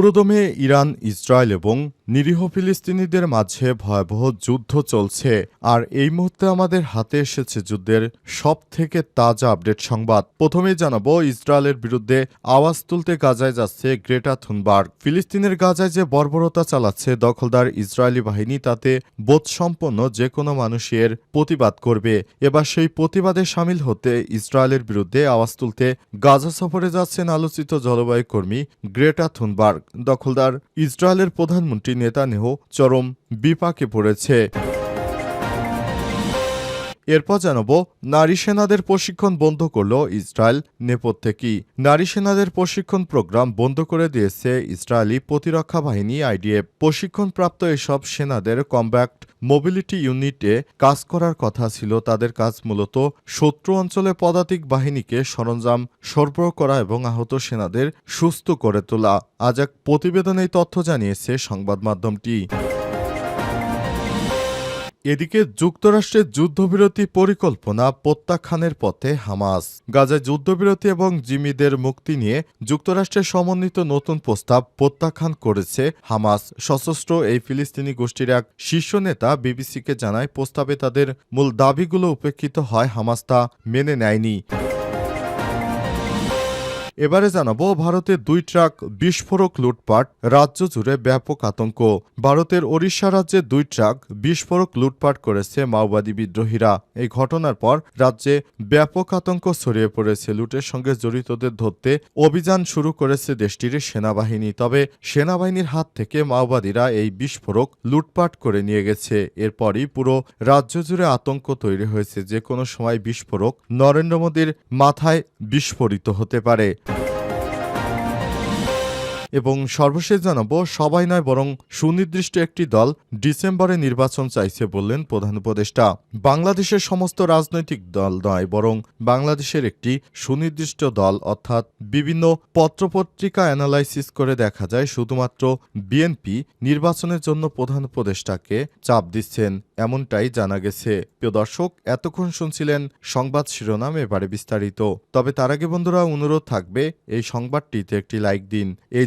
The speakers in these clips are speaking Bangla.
পুরোদমে ইরান, ইসরায়েল এবং নিরীহ ফিলিস্তিনিদের মাঝে ভয়াবহ যুদ্ধ চলছে। আর এই মুহূর্তে আমাদের হাতে এসেছে যুদ্ধের সব থেকে তাজা আপডেট সংবাদ। প্রথমেই জানাব, ইসরায়েলের বিরুদ্ধে আওয়াজ তুলতে গাজায় যাচ্ছে গ্রেটা থুনবার্গ। ফিলিস্তিনের গাজায় যে বর্বরতা চালাচ্ছে দখলদার ইসরায়েলি বাহিনী, তাতে বোধসম্পন্ন যে কোনো মানুষের প্রতিবাদ করবে। এবার সেই প্রতিবাদে সামিল হতে ইসরায়েলের বিরুদ্ধে আওয়াজ তুলতে গাজা সফরে যাচ্ছেন আলোচিত জলবায়ু কর্মী গ্রেটা থুনবার্গ। দখলদার ইসরায়েলের প্রধানমন্ত্রী নেতানেহ চরম বিপাকে পড়েছে। এরপর জানাব, নারী সেনাদের প্রশিক্ষণ বন্ধ করল ইসরায়েল নেপথ্যে কি নারী সেনাদের প্রশিক্ষণ প্রোগ্রাম বন্ধ করে দিয়েছে ইসরায়েলি প্রতিরক্ষা বাহিনী আইডিএফ। প্রশিক্ষণপ্রাপ্ত এসব সেনাদের কম্ব্যাক্ট মোবিলিটি ইউনিটে কাজ করার কথা ছিল। তাদের কাজ মূলত শত্রু অঞ্চলে পদাতিক বাহিনীকে সরঞ্জাম সরবরাহ করা এবং আহত সেনাদের সুস্থ করে তোলা। আজ এক প্রতিবেদনে তথ্য জানিয়েছে সংবাদ মাধ্যমটি। এদিকে যুক্তরাষ্ট্রের যুদ্ধবিরতি পরিকল্পনা প্রত্যাখ্যানের পথে হামাস। গাজায় যুদ্ধবিরতি এবং জিমিদের মুক্তি নিয়ে যুক্তরাষ্ট্রের সমন্বিত নতুন প্রস্তাব প্রত্যাখ্যান করেছে হামাস। সশস্ত্র এই ফিলিস্তিনি গোষ্ঠীর এক শীর্ষ নেতা বিবিসিকে জানায়, প্রস্তাবে তাদের মূল দাবিগুলো উপেক্ষিত হয় হামাস তা মেনে নেয়নি। এবারে জানাব ভারতের দুই ট্রাক বিস্ফোরক লুটপাট, রাজ্য জুড়ে ব্যাপক আতঙ্ক। ভারতের ওড়িশা রাজ্যে দুই ট্রাক বিস্ফোরক লুটপাট করেছে মাওবাদী বিদ্রোহীরা। এই ঘটনার পর রাজ্যে ব্যাপক আতঙ্ক ছড়িয়ে পড়েছে। লুটের সঙ্গে জড়িতদের ধরতে অভিযান শুরু করেছে দেশটির সেনাবাহিনী। তবে সেনাবাহিনীর হাত থেকে মাওবাদীরা এই বিস্ফোরক লুটপাট করে নিয়ে গেছে। এরপরই পুরো রাজ্য জুড়ে আতঙ্ক তৈরি হয়েছে। যে কোনো সময় বিস্ফোরক নরেন্দ্র মোদীর মাথায় বিস্ফোরিত হতে পারে। এবং সর্বশেষ জানাব, সবাই নয় বরং সুনির্দিষ্ট একটি দল ডিসেম্বরে নির্বাচন চাইছে বললেন প্রধান উপদেষ্টা। বাংলাদেশের সমস্ত রাজনৈতিক দল নয় বরং বাংলাদেশের একটি সুনির্দিষ্ট দল, অর্থাৎ বিভিন্ন পত্রপত্রিকা অ্যানালাইসিস করে দেখা যায়, শুধুমাত্র বিএনপি নির্বাচনের জন্য প্রধান উপদেষ্টাকে চাপ দিচ্ছেন, এমনটাই জানা গেছে। প্রিয় দর্শক, এতক্ষণ শুনছিলেন সংবাদ শিরোনাম, এবারে বিস্তারিত। তবে তার আগে বন্ধুরা, অনুরোধ থাকবে, এই সংবাদটিতে একটি লাইক দিন। এই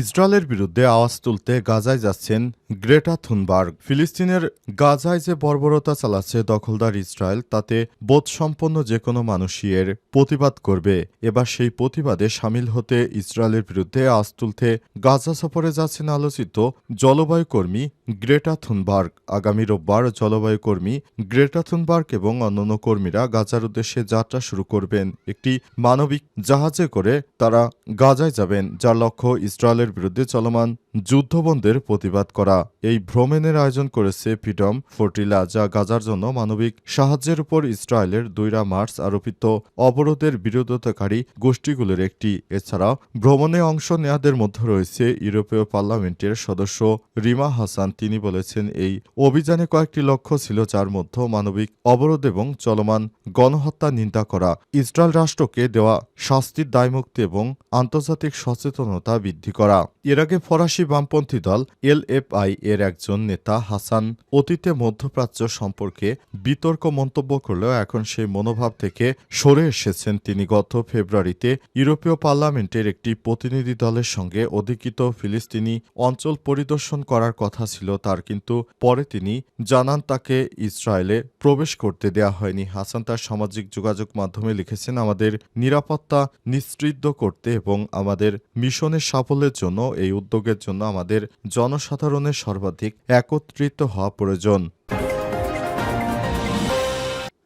ইসরায়েলের বিরুদ্ধে আওয়াজ তুলতে গাজায় যাচ্ছেন গ্রেটা থুনবার্গ। ফিলিস্তিনের গাজায় যে বর্বরতা চালাচ্ছে দখলদার ইসরায়েল, তাতে বোধসম্পন্ন যে কোনো মানুষই এর প্রতিবাদ করবে। এবার সেই প্রতিবাদে সামিল হতে ইসরায়েলের বিরুদ্ধে আওয়াজ তুলতে গাজা সফরে যাচ্ছেন আলোচিত জলবায়ু কর্মী গ্রেটা থুনবার্গ। আগামী রোববার জলবায়ু কর্মী গ্রেটা থুনবার্গ এবং অন্যান্য কর্মীরা গাজার উদ্দেশ্যে যাত্রা শুরু করবেন। একটি মানবিক জাহাজে করে তারা গাজায় যাবেন, যার লক্ষ্য ইসরায়েলের বিরুদ্ধে চলমান যুদ্ধবন্ধের প্রতিবাদ করা। এই ভ্রমণের আয়োজন করেছে ফ্রিডম ফোর্টিলা যা গাজার জন্য মানবিক সাহায্যের উপর ইসরায়েলের দুইরা মার্চ আরোপিত অবরোধের বিরোধিতাকারী গোষ্ঠীগুলির একটি। এছাড়াও ভ্রমণে অংশ নেয়াদের মধ্যে রয়েছে ইউরোপীয় পার্লামেন্টের সদস্য রিমা হাসান। তিনি বলেছেন, এই অভিযানে কয়েকটি লক্ষ্য ছিল, যার মধ্যে মানবিক অবরোধ এবং চলমান গণহত্যা, নিন্দা করা। ইসরায়েল রাষ্ট্রকে দেওয়া শাস্তির দায়মুক্তি এবং আন্তর্জাতিক সচেতনতা বৃদ্ধি করা। এর আগে ফরাসি বামপন্থী দল এলএফআই এর একজন নেতা হাসান অতীতে মধ্যপ্রাচ্য সম্পর্কে বিতর্ক মন্তব্য করলেও এখন সেই মনোভাব থেকে সরে এসেছেন তিনি গত ফেব্রুয়ারিতে। ইউরোপীয় পার্লামেন্টের একটি প্রতিনিধি দলের সঙ্গে অধিকৃত ফিলিস্তিনি অঞ্চল পরিদর্শন করার কথা ছিল তার, কিন্তু পরে তিনি জানান তাকে ইসরায়েলে প্রবেশ করতে দেয়া হয়নি। হাসান তার সামাজিক যোগাযোগ মাধ্যমে লিখেছেন, আমাদের নিরাপত্তা নিশ্চিত করতে এবং আমাদের মিশনের সাফল্যের জন্য, এই উদ্যোগের জন্য আমাদের জনসাধারণের সর্বাধিক একত্রিত হওয়া প্রয়োজন।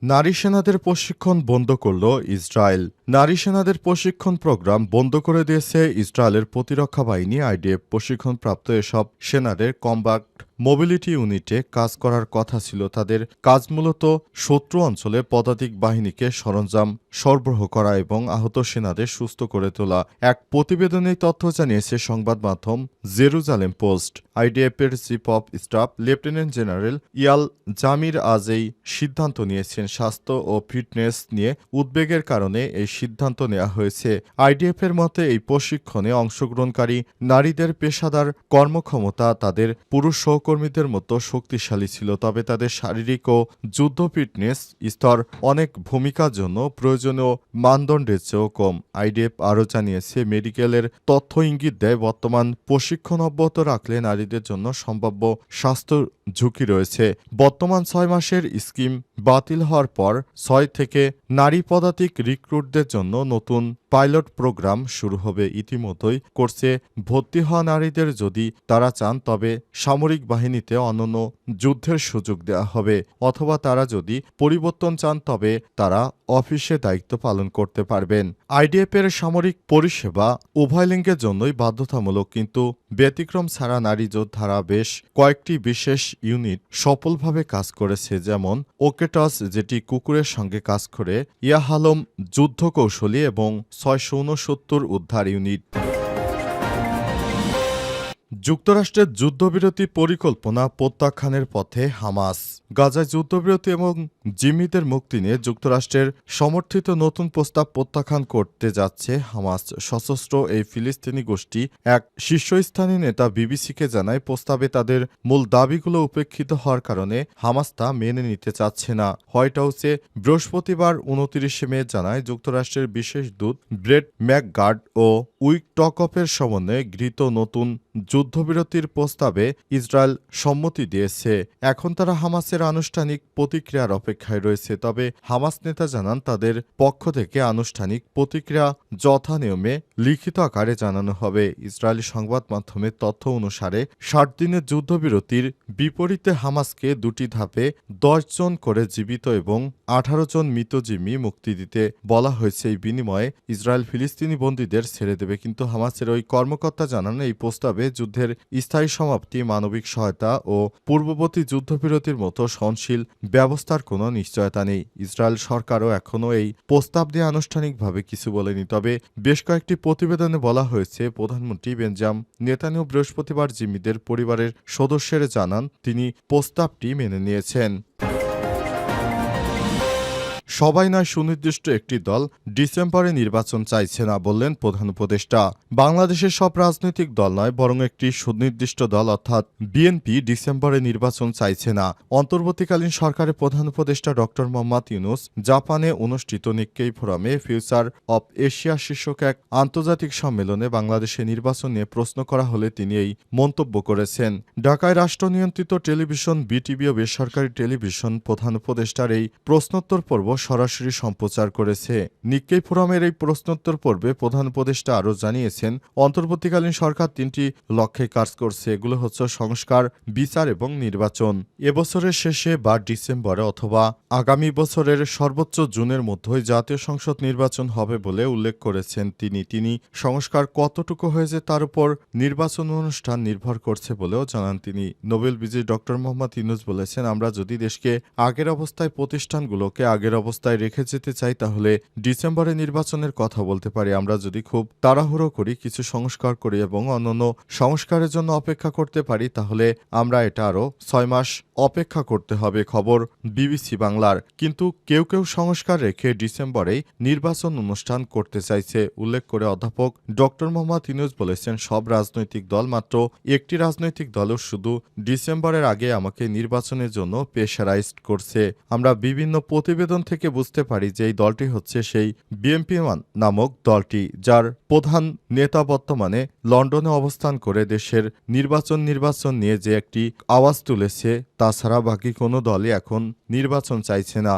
নারী সেনাদের প্রশিক্ষণ বন্ধ করল ইসরায়েল। নারী সেনাদের প্রশিক্ষণ প্রোগ্রাম বন্ধ করে দিয়েছে ইসরায়েলের প্রতিরক্ষা বাহিনী, আইডিএফ প্রশিক্ষণপ্রাপ্ত এসব সেনাদের কম্বাক্ট মোবিলিটি ইউনিটে কাজ করার কথা ছিল তাদের কাজ মূলত শত্রু অঞ্চলে পদাতিক বাহিনীকে সরঞ্জাম সরবরাহ করা এবং আহত সেনাদের সুস্থ করে তোলা। এক প্রতিবেদনে তথ্য জানিয়েছে সংবাদ মাধ্যম Jerusalem post. আইডিএফের chief of staff, lieutenant general Eyal Zamir আজ এই সিদ্ধান্ত নিয়েছেন। স্বাস্থ্য ও ফিটনেস নিয়ে উদ্বেগের কারণে এই সিদ্ধান্ত নেওয়া হয়েছে। আইডিএফের মতে এই প্রশিক্ষণে অংশগ্রহণকারী নারীদের পেশাদার কর্মক্ষমতা, তাদের পুরুষ সহকর্মীদের মতো শক্তিশালী ছিল, তবে তাদের শারীরিক ও যুদ্ধ ফিটনেস স্তর অনেক ভূমিকার জন্য প্রয়োজনীয় মানদণ্ডের চেয়েও কম। আইডিএফ আরও জানিয়েছে, মেডিকেলের তথ্য ইঙ্গিত দেয়, বর্তমান প্রশিক্ষণ অব্যাহত রাখলে নারীদের জন্য সম্ভাব্য স্বাস্থ্য ঝুঁকি রয়েছে। বর্তমান ছয় মাসের স্কিম বাতিল হওয়ার পর ছয় থেকে নারী পদাতিক রিক্রুটদের জন্য নতুন পাইলট প্রোগ্রাম শুরু হবে। ইতিমধ্যেই করছে ভর্তি হওয়া নারীদের যদি তারা চান, তবে সামরিক বাহিনীতে অনন্য যুদ্ধের সুযোগ দেওয়া হবে, অথবা তারা যদি পরিবর্তন চান, তবে তারা অফিসে দায়িত্ব পালন করতে পারবেন। আইডিএফ এর সামরিক পরিষেবা উভয় লিঙ্গের জন্যই বাধ্যতামূলক, কিন্তু ব্যতিক্রম ছাড়া নারী যোদ্ধারা বেশ কয়েকটি বিশেষ ইউনিট সফলভাবে কাজ করেছে, যেমন ওকেটস, যেটি কুকুরের সঙ্গে কাজ করে, ইয়াহালম যুদ্ধ কৌশলী এবং ছয়শো উনসত্তর উদ্ধার ইউনিট। যুক্তরাষ্ট্রের যুদ্ধবিরতি পরিকল্পনা প্রত্যাখ্যানের পথে হামাস। গাজায় যুদ্ধবিরতি এবং জিম্মিদের মুক্তি নিয়ে যুক্তরাষ্ট্রের সমর্থিত নতুন প্রস্তাব প্রত্যাখ্যান করতে যাচ্ছে হামাস। সশস্ত্র এই ফিলিস্তিনি গোষ্ঠী এক শীর্ষস্থানীয় নেতা বিবিসিকে জানায়, প্রস্তাবে তাদের মূল দাবিগুলো উপেক্ষিত হওয়ার কারণে হামাস তা মেনে নিতে চাচ্ছে না। হোয়াইট হাউসে বৃহস্পতিবার উনত্রিশে মে জানায়, যুক্তরাষ্ট্রের বিশেষ দূত ব্রেড ম্যাকগার্ড ও উইক টকপের সমন্বয়ে গৃহীত নতুন যুদ্ধবিরতির প্রস্তাবে ইসরায়েল সম্মতি দিয়েছে। এখন তারা হামাসের আনুষ্ঠানিক প্রতিক্রিয়ার অপেক্ষায় রয়েছে, তবে হামাস নেতা জানান তাদের পক্ষ থেকে আনুষ্ঠানিক প্রতিক্রিয়া যথানিয়মে লিখিত আকারে জানানো হবে। ইসরায়েলি সংবাদ মাধ্যমের তথ্য অনুসারে, ষাট দিনের যুদ্ধবিরতির বিপরীতে হামাসকে দুটি ধাপে জন করে জীবিত এবং আঠারো জন মৃত জিম্মি মুক্তি দিতে বলা হয়েছে। এই বিনিময়ে ইসরায়েল ফিলিস্তিনি বন্দীদের ছেড়ে দেবে, কিন্তু হামাসের ওই কর্মকর্তা জানান এই প্রস্তাবে যুদ্ধের স্থায়ী সমাপ্তি, মানবিক সহায়তা ও পূর্ববর্তী যুদ্ধবিরতির মতো সহনশীল ব্যবস্থার কোনো নিশ্চয়তা নেই। ইসরায়েল সরকারও এখনও এই প্রস্তাব দিয়ে আনুষ্ঠানিকভাবে কিছু বলেনি। তবে বেশ কয়েকটি প্রতিবেদনে বলা হয়েছে, প্রধানমন্ত্রী বেঞ্জাম নেতানিও বৃহস্পতিবার জিম্মিদের পরিবারের সদস্যের জানান, তিনি প্রস্তাবটি মেনে নিয়েছেন। সবাই নয়, সুনির্দিষ্ট একটি দল ডিসেম্বরে নির্বাচন চাইছে না বললেন প্রধান উপদেষ্টা। বাংলাদেশের সব রাজনৈতিক দল নয়, বরং একটি সুনির্দিষ্ট দল, অর্থাৎ বিএনপি, ডিসেম্বরে নির্বাচন চাইছে না। অন্তর্বর্তীকালীন সরকারের প্রধান উপদেষ্টা ড. মোহাম্মদ ইউনুস জাপানে অনুষ্ঠিত নিক্কেই ফোরামে ফিউচার অব এশিয়া শীর্ষক এক আন্তর্জাতিক সম্মেলনে বাংলাদেশে নির্বাচন নিয়ে প্রশ্ন করা হলে তিনি এই মন্তব্য করেছেন। ঢাকায় রাষ্ট্র নিয়ন্ত্রিত টেলিভিশন, বিটিভি ও বেসরকারি টেলিভিশন প্রধান উপদেষ্টার এই প্রশ্নোত্তর পর্ব সরাসরি সম্প্রচার করেছে। নিক্কেই ফোরামের এই প্রশ্নোত্তর পর্বে প্রধান উপদেষ্টা আরও জানিয়েছেন, অন্তর্বর্তীকালীন সরকার তিনটি লক্ষ্যে কাজ করছে। এগুলো হচ্ছে সংস্কার, বিচার এবং নির্বাচন। এবছরের শেষে বা ডিসেম্বরে অথবা আগামী বছরের সর্বোচ্চ জুনের মধ্যেই জাতীয় সংসদ নির্বাচন হবে বলে উল্লেখ করেছেন তিনি। তিনি সংস্কার কতটুকু হয়েছে তার উপর নির্বাচন অনুষ্ঠান নির্ভর করছে বলেও জানান তিনি। নোবেল বিজয়ী ডক্টর মোহাম্মদ ইউনুস বলেছেন, আমরা যদি দেশকে আগের অবস্থায় প্রতিষ্ঠানগুলোকে আগের অবস্থায় রেখে যেতে চাই, তাহলে ডিসেম্বরে নির্বাচনের কথা বলতে পারি। আমরা যদি খুব তাড়াহুড়ো করি, কিছু সংস্কার করি এবং অন্যান্য সংস্কারের জন্য অপেক্ষা করতে পারি, তাহলে আমরা এটা আরও ছয় মাস অপেক্ষা করতে হবে, খবর বিবিসি বাংলার। কিন্তু কেউ কেউ সংস্কার রেখে ডিসেম্বরেই নির্বাচন অনুষ্ঠান করতে চাইছে, উল্লেখ করে অধ্যাপক ডক্টর মোহাম্মদ ইনুজ বলেছেন, সব রাজনৈতিক দল মাত্র একটি রাজনৈতিক দলও শুধু ডিসেম্বরের আগে আমাকে নির্বাচনের জন্য প্রেশারাইজড করছে। আমরা বিভিন্ন প্রতিবেদন থেকে বুঝতে পারি যে এই দলটি হচ্ছে সেই বিএনপি নামক দলটি, যার প্রধান নেতা বর্তমানে লন্ডনে অবস্থান করে দেশের নির্বাচন নির্বাচন নিয়ে যে একটি আওয়াজ তুলেছে, তাছাড়া বাকি কোনো দলই এখন নির্বাচন চাইছে না।